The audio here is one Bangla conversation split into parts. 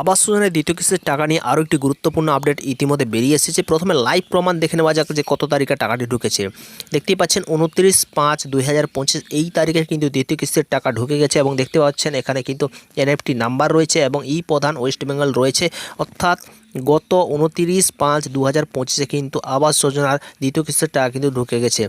আবাস যোজনায় দ্বিতীয় কিস্তির টাকা নিয়ে আরও একটি গুরুত্বপূর্ণ আপডেট ইতিমধ্যে বেরিয়ে এসেছে। প্রথমে লাইভ প্রমাণ দেখে নেওয়া যাক যে কত তারিখে টাকাটি ঢুকেছে। দেখতেই পাচ্ছেন উনত্রিশ পাঁচ দুই এই তারিখে কিন্তু দ্বিতীয় কিস্তির টাকা ঢুকে গেছে এবং দেখতে পাচ্ছেন এখানে কিন্তু এনএফটি নাম্বার রয়েছে এবং ই প্রধান ওয়েস্ট বেঙ্গল রয়েছে। অর্থাৎ গত উনতিরিশ পাঁচ দু হাজার পঁচিশে কিন্তু আবাস যোজনার দ্বিতীয় কিস্তির টাকা কিন্তু ঢুকে গেছে।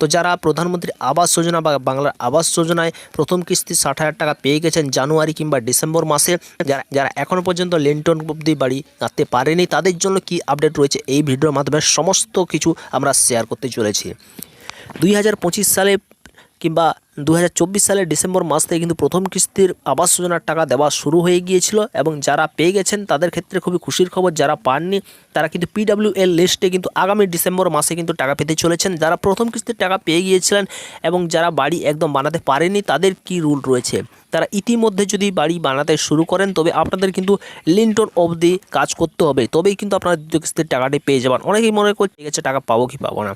তো যারা প্রধানমন্ত্রী আবাস যোজনা বা বাংলার আবাস যোজনায় প্রথম কিস্তি ষাট হাজার টাকা পেয়ে গেছেন জানুয়ারি কিংবা ডিসেম্বর মাসে, যারা যারা এখনও পর্যন্ত লেনটন অব্দি বাড়ি গাঁথতে পারেনি, তাদের জন্য কি আপডেট রয়েছে এই ভিডিওর মাধ্যমে সমস্ত কিছু আমরা শেয়ার করতে চলেছি। দুই হাজার পঁচিশ সালে কিংবা দু হাজার চব্বিশ সালের ডিসেম্বর মাস থেকে কিন্তু প্রথম কিস্তির আবাস যোজনার টাকা দেওয়া শুরু হয়ে গিয়েছিল এবং যারা পেয়ে গেছেন তাদের ক্ষেত্রে খুবই খুশির খবর, যারা পাননি তারা কিন্তু পিডাব্লিউএল লিস্টে কিন্তু আগামী ডিসেম্বর মাসে কিন্তু টাকা পেতে চলেছেন। যারা প্রথম কিস্তির টাকা পেয়ে গিয়েছিলেন এবং যারা বাড়ি একদম বানাতে পারেনি তাদের কি রুল রয়েছে? তারা ইতিমধ্যে যদি বাড়ি বানাতে শুরু করেন, তবে আপনাদের কিন্তু লিন্টন অবধি কাজ করতে হবে। তবেই কিন্তু আপনারা দ্বিতীয় কিস্তির টাকাটি পেয়ে যাবেন। অনেকেই মনে করছে ঠিক আছে, টাকা পাবো কি পাবো না?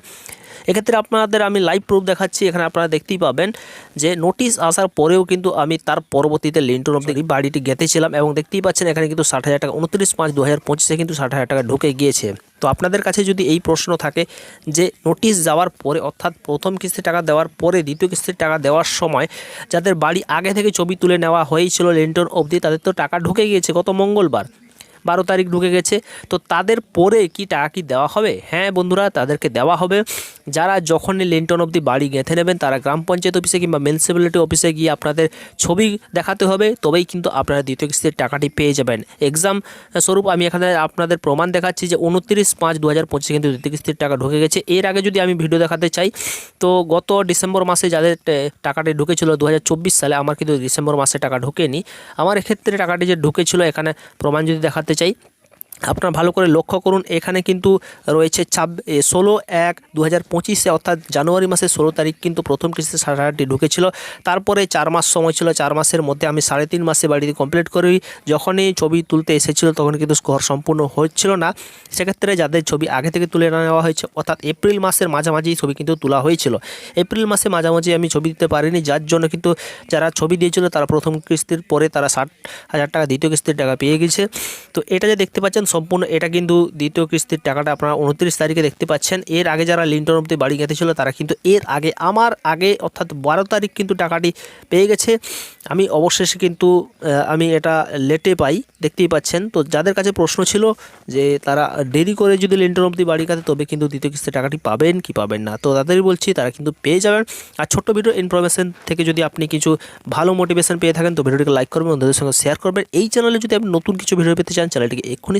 এক্ষেত্রে আপনাদের আমি লাইভ প্রুফ দেখাচ্ছি। এখানে আপনারা দেখতেই পাবেন যে নোটিশ আসার পরেও কিন্তু আমি তার পরবর্তীতে লিন্টন অব্দি বাড়িটি গেঁথেছিলাম এবং দেখতেই পাচ্ছেন, এখানে কিন্তু ষাট হাজার টাকা, উনত্রিশ পাঁচ দু হাজার পঁচিশে কিন্তু ষাট হাজার টাকা ঢুকে গিয়েছে। তো আপনাদের কাছে যদি এই প্রশ্ন থাকে যে নোটিশ যাওয়ার পরে, অর্থাৎ প্রথম কিস্তির টাকা দেওয়ার পরে, দ্বিতীয় কিস্তির টাকা দেওয়ার সময় যাদের বাড়ি আগে থেকে ছবি তুলে নেওয়া হয়েছিল লেন্টন অবধি, তাদের তো টাকা ঢুকে গিয়েছে গত মঙ্গলবার। বারো তারিখ ঢুকে গেছে। তো তাদের পরে কি টাকা কি দেওয়া হবে? হ্যাঁ বন্ধুরা, তাদেরকে দেওয়া হবে। যারা যখনই লিন্টন অবধি বাড়ি গেঁথে নেবেন, তারা গ্রাম পঞ্চায়েত অফিসে কিংবা মিউনিসিপ্যালিটি অফিসে গিয়ে আপনাদের ছবি দেখাতে হবে। তবেই কিন্তু আপনারা দ্বিতীয় কিস্তির টাকাটি পেয়ে যাবেন। এক্সাম স্বরূপ আমি এখানে আপনাদের প্রমাণ দেখাচ্ছি যে উনত্রিশ পাঁচ দু হাজার পঁচিশে কিন্তু দ্বিতীয় কিস্তির টাকা ঢুকে গেছে। এর আগে যদি আমি ভিডিও দেখাতে চাই, তো গত ডিসেম্বর মাসে যাদের টাকাটি ঢুকেছিল দু সালে, আমার কিন্তু ডিসেম্বর মাসে টাকা ঢুকেনি। আমার এক্ষেত্রে টাকাটি যে ঢুকেছিল, এখানে প্রমাণ যদি দেখাতে চাই আপনারা ভালো করে লক্ষ্য করুন, এখানে কিন্তু রয়েছে ছাব ষোলো এক দু হাজার পঁচিশে, অর্থাৎ জানুয়ারি মাসের ষোলো তারিখ কিন্তু প্রথম কিস্তিতে সাড়ে হাজারটি ঢুকেছিল। তারপরে চার মাস সময় ছিল, চার মাসের মধ্যে আমি সাড়ে তিন মাসে বাড়িতে কমপ্লিট করি। যখনই ছবি তুলতে এসেছিল, তখন কিন্তু ঘর সম্পূর্ণ হচ্ছিল না। সেক্ষেত্রে যাদের ছবি আগে থেকে তুলে নেওয়া হয়েছে, অর্থাৎ এপ্রিল মাসের মাঝামাঝি ছবি কিন্তু তোলা হয়েছিল। এপ্রিল মাসে মাঝামাঝি আমি ছবি দিতে পারিনি, যার জন্য কিন্তু যারা ছবি দিয়েছিল, তারা প্রথম কিস্তির পরে তারা ষাট হাজার টাকা, দ্বিতীয় কিস্তির টাকা পেয়ে গেছে। তো এটা যে দেখতে পাচ্ছেন সম্পূর্ণ, এটা কিন্তু দ্বিতীয় কিস্তির টাকাটা আপনারা উনত্রিশ তারিখে দেখতে পাচ্ছেন। এর আগে যারা লিন্টন অব্দি বাড়ি গেঁথেছিল, তারা কিন্তু এর আগে, আমার আগে, অর্থাৎ বারো তারিখ কিন্তু টাকাটি পেয়ে গেছে। আমি অবশেষে কিন্তু আমি এটা লেটে পাই, দেখতেই পাচ্ছেন। তো যাদের কাছে প্রশ্ন ছিল যে তারা দেরি করে যদি লিন্টন অব্দি বাড়ি কাটে তবে কিন্তু দ্বিতীয় কিস্তির টাকাটি পাবেন কি পাবেন না? তো তাদেরই বলছি, তারা কিন্তু পেয়ে যাবেন। আর ছোট্ট ভিডিও ইনফরমেশন থেকে যদি আপনি কিছু ভালো মোটিভেশন পেয়ে থাকেন, তো ভিডিওটিকে লাইক করবেন বন্ধুদের সঙ্গে শেয়ার করবেন। এই চ্যানেলে যদি আপনি নতুন কিছু ভিডিও পেতে চান চ্যানেলটিকে এক্ষুনি